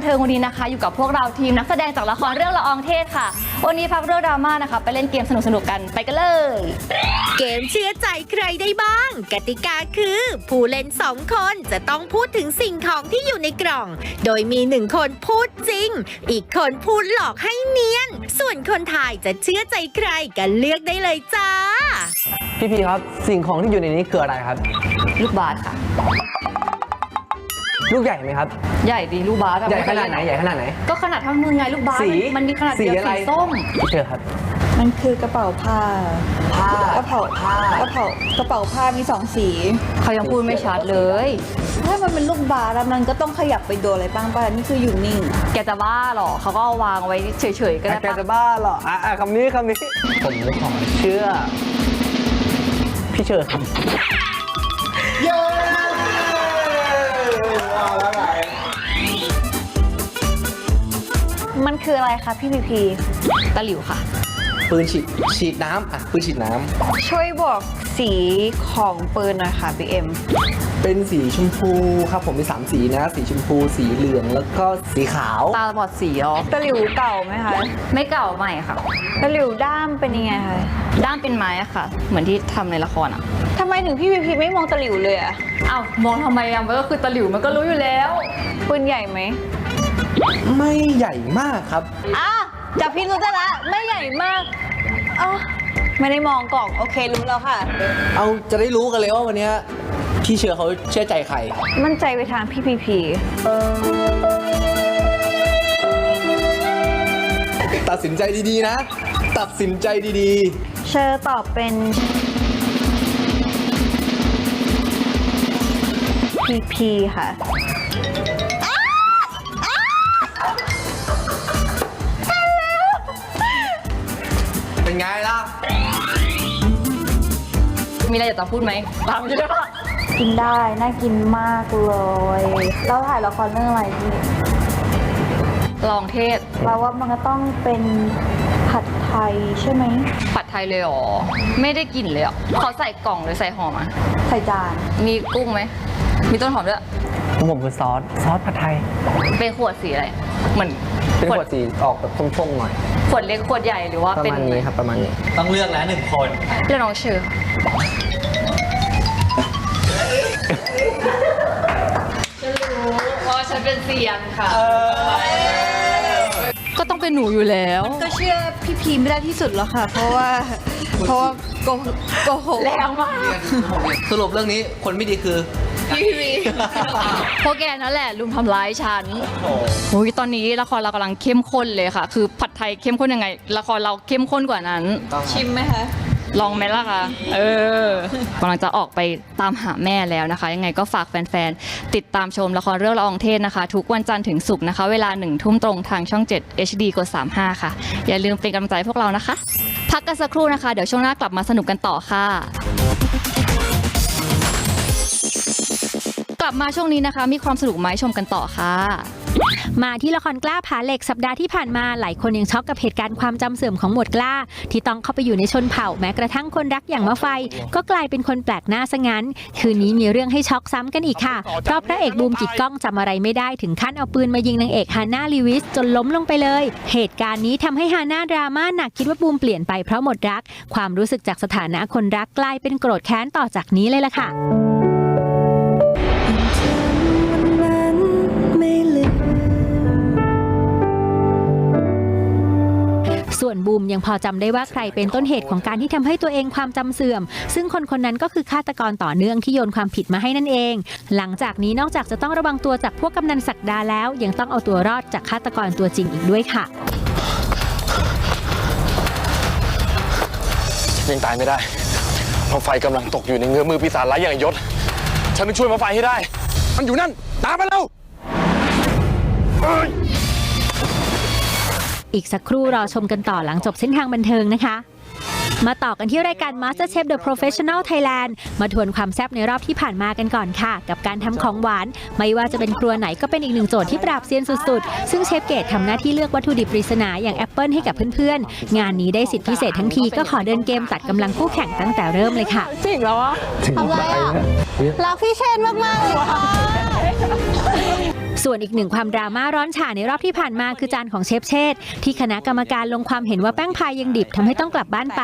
บันเทิงวันนี้นะคะ อยู่กับพวกเราทีมนักแสดงจากละครเรื่องละอองเทศค่ะ วันนี้พักเรื่องดราม่านะคะ ไปเล่นเกมสนุกๆกันไปกันเลย เกมเชื่อใจใครได้บ้าง กติกาคือ ผู้เล่นสองคนจะต้องพูดถึงสิ่งของที่อยู่ในกล่อง โดยมีหนึ่งคนพูดจริง อีกคนพูดหลอกให้เนียน ส่วนคนถ่ายจะเชื่อใจใครกันเลือกได้เลยจ้า พี่พีครับ สิ่งของที่อยู่ในนี้คืออะไรครับ ลูกบาสค่ะ ลูกใหญ่ไหมครับ ใหญ่ดีลูกบาสอะใหญ่ขนาดไหนใหญ่ขนาดไหน ก็ขนาดเท่ามือไงลูกบาสสีมันมันมีขนาดเดียวสีอะไร สีส้มพี่เจอครับ มันคือกระเป๋าผ้าผ้ากระเป๋าผ้ากระเป๋ากระเป๋าผ้ามีสองสีเขายังพูดไม่ชัดเลย ถ้ามันเป็นลูกบาสแล้วมันก็ต้องขยับไปโดนอะไรบ้างป่ะนี่คืออยู่นิ่ง แกจะบ้าเหรอเขาก็เอาวางไว้เฉยๆก็ได้แกปะจะบ้าเหรอ อะอะคำนี้คำนี้ ผมขอเชื่อ พี่เชอร์ครับ มันคืออะไรคะพี่พีพีตะหลิวค่ะ ปืนฉีดฉีดน้ำอะปืนฉีดน้ช่วยบอกสีของปืนหน่อยค่ะพี่เอ็มำเป็นสีชมพูครับผมมีสามสีนะ สีชมพูสีเหลืองแล้วก็สีขาว ตาบอดสีเหรอตะหลิวเก่าไหมคะไม่เก่าใหม่ค่ะ ตะหลิวด้ามเป็นยังไงคะด้ามเป็นไม้อะค่ะ เหมือนที่ทำในละครอะทำไมถึงพี่พีพีไม่มองตะหลิวเลยอะอ้าวมองทำไมอะมันก็คือตะหลิวมันก็รู้อยู่แล้ว ปืนใหญ่ไหมไม่ใหญ่มากครับอะ จับพี่รู้ได้ละไม่ใหญ่มากอ๋อไม่ได้มองกล่องโอเครู้แล้วค่ะ เอาจะได้รู้กันเลยว่าวันเนี้ยพี่เชอร์เขาเชื่อใจใคร มั่นใจไปทางพี่พีพีตัดสินใจดีๆนะ ตัดสินใจดีเชอร์ตอบเป็นพีพีค่ะ ๆ เป็นไงล่ะ มีอะไรอยากจะพูดไหมตามเลยค่ะกินได้ น่ากินมากเลย เราถ่ายละครเรื่องอะไรพี่ลองเทศเราว่ามันก็ต้องเป็นผัดไทยใช่ไหม ผัดไทยเลยเหรอ ไม่ได้กลิ่นเลยอะเขาใส่กล่องหรือใส่ห่อมาใส่จาน มีกุ้งไหม มีต้นหอมด้วย ของผมคือซอส ซอสผัดไทย เป็นขวดสีอะไร เหมือนเป็นขวดสีออกแบบส้มๆหน่อย ขวดเล็กขวดใหญ่หรือว่าประเป็นมาณนี้ครับประมาณนี้ ต้องเลือกแล้วหนึ่งคน เรื่องน้องเชอร์จะรู้ว่าฉันเป็นเสียงค่ะ ก็ต้องเป็นหนูอยู่แล้ว ก็เชื่อพี่พีไม่ได้ที่สุดแล้วค่ะ เพราะว่าเพราะว่าโกโกหก แรงมาก สรุปเรื่องนี้คนไม่ดีคือ พวกแกนั่นแหละลุมทำร้ายฉันโอ้ยตอนนี้ละครเรากำลังเข้มข้นเลยค่ะ คือผัดไทยเข้มข้นยังไง ละครเราเข้มข้นกว่านั้น ชิมไหมคะ ลองไหมล่ะคะ เออกำลังจะออกไปตามหาแม่แล้วนะคะ ยังไงก็ฝากแฟนๆ ติดตามชมละครเรื่องละอองเทศนะคะ ทุกวันจันทร์ถึงศุกร์นะคะ เวลาหนึ่งทุ่มตรงทางช่อง 7 HD กด35 ค่ะ อย่าลืมเป็นกำลังใจให้พวกเรานะคะ พักกันสักครู่นะคะ เดี๋ยวช่วงหน้ากลับมาสนุกกันต่อค่ะ ลับมาช่วงนี้นะคะ มีความสนุกมาให้ชมกันต่อค่ะ มาที่ละครกล้าผาเหล็กสัปดาห์ที่ผ่านมาหลายคนยังช็อกกับเหตุการณ์ความจำเสื่อมของหมวดกล้า ที่ต้องเข้าไปอยู่ในชนเผ่าแม้กระทั่งคนรักอย่างมะไฟ ก็กลายเป็นคนแปลกหน้าซะงั้น คืนนี้มีเรื่องให้ช็อกซ้ำกันอีกค่ะเพราะพระเอกบูมกิดกล้องจำอะไรไม่ได้ถึงขั้นเอาปืนมายิงนางเอกฮาน่าลีวิสจนล้มลงไปเลย เหตุการณ์นี้ทำให้ฮาน่าดราม่าหนักคิดว่าบูมเปลี่ยนไปเพราะหมดรัก ความรู้สึกจากสถานะคนรักกลายเป็นโกรธแค้นต่อจากนี้เลยล่ะค่ะ ส่วนบูมยังพอจำได้ว่าใครเป็นต้นเหตุของการที่ทำให้ตัวเองความจำเสื่อม ซึ่งคนคนนั้นก็คือฆาตกรต่อเนื่องที่โยนความผิดมาให้นั่นเอง หลังจากนี้นอกจากจะต้องระวังตัวจากพวกกำนันศักดาแล้ว ยังต้องเอาตัวรอดจากฆาตกรตัวจริงอีกด้วยค่ะยังตายไม่ได้เพราะไฟกำลังตกอยู่ในเงื้อมือปีศาจร้ายอย่างยศ ฉันต้องช่วยมาไฟให้ได้ มันอยู่นั่น ตามมาแล้ว อ้ยอีกสักครู่รอชมกันต่อหลังจบเส้นทางบันเทิงนะคะ มาต่อกันที่รายการ MasterChef The Professional Thailand มาทวนความแซ่บในรอบที่ผ่านมากันก่อนค่ะ กับการทำของหวาน ไม่ว่าจะเป็นครัวไหนก็เป็นอีกหนึ่งโจทย์ที่ปราบเซียนสุดๆ ซึ่งเชฟเกตทำหน้าที่เลือกวัตถุดิบปริศนาอย่างแอปเปิลให้กับเพื่อนๆ งานนี้ได้สิทธิพิเศษทั้งทีก็ขอเดินเกมตัดกำลังคู่แข่งตั้งแต่เริ่มเลยค่ะถึงไปนะรักพี่เชนมากๆเลยค่ะ ส่วนอีกหนึ่งความดราม่าร้อนฉาในรอบที่ผ่านมาคือจานของเชฟเชษที่คณะกรรมการลงความเห็นว่าแป้งพายยังดิบทำให้ต้องกลับบ้านไป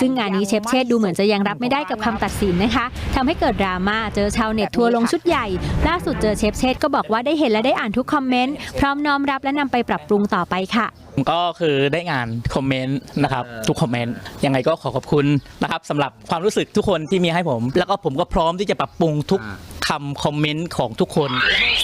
ซึ่งงานนี้เชฟเชษดูเหมือนจะยังรับไม่ได้กับคำตัดสินนะคะทำให้เกิดดราม่าเจอชาวเน็ตทัวลงชุดใหญ่ ล่าสุดเจอเชฟเชษก็บอกว่าได้เห็นและได้อ่านทุกคอมเมนต์พร้อมน้อมรับและนำไปปรับปรุงต่อไปค่ะ ก็คือได้งานคอมเมนต์นะครับทุกคอมเมนต์ยังไงก็ขอขอบคุณนะครับสำหรับความรู้สึกทุกคนที่มีให้ผม แล้วก็ผมก็พร้อมที่จะปรับปรุงทุกคำคอมเมนต์ของทุกคน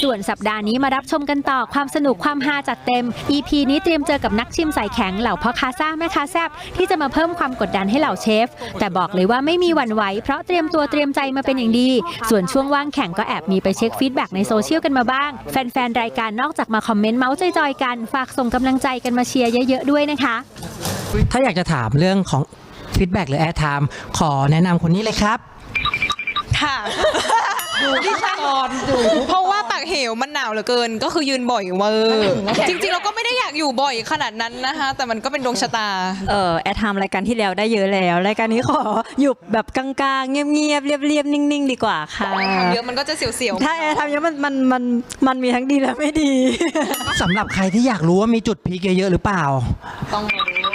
ส่วนสัปดาห์นี้มารับชมกันต่อความสนุกความฮาจัดเต็ม EP นี้เตรียมเจอกับนักชิมใส่แข็งเหล่าพ่อค้าซ่าแม่ค้าแซบที่จะมาเพิ่มความกดดันให้เหล่าเชฟ แต่บอกเลยว่าไม่มีหวั่นไหวเพราะเตรียมตัวเตรียมใจมาเป็นอย่างดี ส่วนช่วงว่างแข่งก็แอบมีไปเช็คฟีดแบ็กในโซเชียลกันมาบ้าง แฟนๆรายการนอกจากมาคอมเมนต์เมาส์จอยๆกัน ฝากส่งกำลังใจกันมาเชียร์เยอะๆด้วยนะคะ ถ้าอยากจะถามเรื่องของฟีดแบ็กหรือแอร์ไทม์ขอแนะนำคนนี้เลยครับ ค่ะ ดิฉันเพราะว่าปากเหวมันหนาวเหลือเกิน ก็คือยืนบ่อยเวอร์จริงๆเราก็ไม่ได้อยากอยู่บ่อยขนาดนั้นนะคะ แต่มันก็เป็นดวงชะตา เออแอดทำรายการที่แล้วได้เยอะแล้ว รายการนี้ขออยู่แบบกลางๆ เงียบๆ เรียบๆ นิ่งๆ ดีกว่าค่ะเยอะมันก็จะเสียวๆ ถ้าแอดทำเยอะมันมันมันมันมีทั้งดีและไม่ดี สำหรับใครที่อยากรู้ว่ามีจุดพีคเยอะๆ หรือเปล่า ต้องมาดู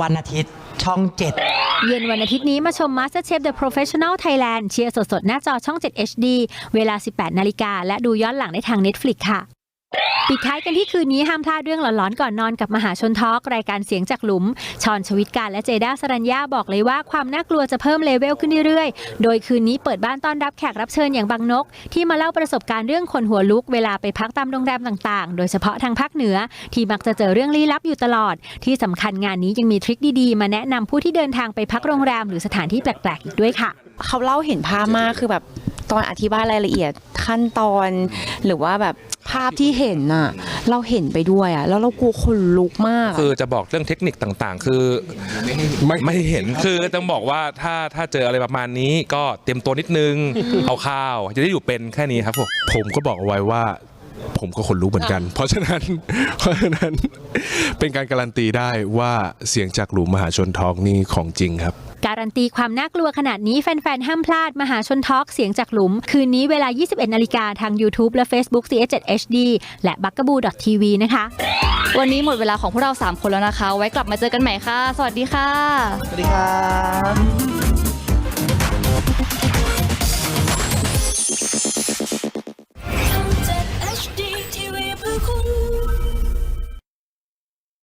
วันอาทิตย์ช่อง7 เย็นวันอาทิตย์นี้มาชม MasterChef The Professional Thailand เชียร์สดๆ หน้าจอช่อง 7 HD เวลา 18 นาฬิกาและดูย้อนหลังได้ทาง Netflix ค่ะ ปิดท้ายกันที่คืนนี้ห้ามพลาดเรื่องหลอนๆก่อนนอนกับมหาชนทอล์กรายการเสียงจากหลุม ชอนชวิตการและเจด้าสรัญญาบอกเลยว่าความน่ากลัวจะเพิ่มเลเวลขึ้นเรื่อยๆ โดยคืนนี้เปิดบ้านต้อนรับแขกรับเชิญอย่างบางนก ที่มาเล่าประสบการณ์เรื่องคนหัวลุกเวลาไปพักตามโรงแรมต่างๆ โดยเฉพาะทางภาคเหนือ ที่มักจะเจอเรื่องลี้ลับอยู่ตลอด ที่สำคัญงานนี้ยังมีทริคดีๆ มาแนะนำผู้ที่เดินทางไปพักโรงแรมหรือสถานที่แปลกๆอีกด้วยค่ะ เขาเล่าเห็นภาพมากคือแบบตอนอธิบายรายละเอียดขั้นตอนหรือว่าแบบ ภาพที่เห็นน่ะ เราเห็นไปด้วยอะ แล้วเรากลัวคนลุกมากอะ คือจะบอกเรื่องเทคนิคต่างๆ คือไม่ไม่เห็นคือต้องบอกว่าถ้าถ้าเจออะไรประมาณนี้ก็เตรียมตัวนิดนึงเอาข้าว จะได้อยู่เป็นแค่นี้ครับผม ผมก็บอกเอาไว้ว่า ผมก็ขนลุกเหมือนกัน เพราะฉะนั้น เพราะฉะนั้นเป็นการการันตีได้ว่าเสียงจากหลุมมหาชนทองนี่ของจริงครับ การันตีความน่ากลัวขนาดนี้แฟน ๆ ห้ามพลาดมหาชนทอล์กเสียงจากหลุม คืนนี้เวลา 21 นาฬิกาทาง YouTube และ Facebook CS7 HD และ b u g a b o o TV นะคะ วันนี้หมดเวลาของพวกเรา 3 คนแล้วนะคะ ไว้กลับมาเจอกันใหม่ค่ะ สวัสดีค่ะ สวัสดีครับ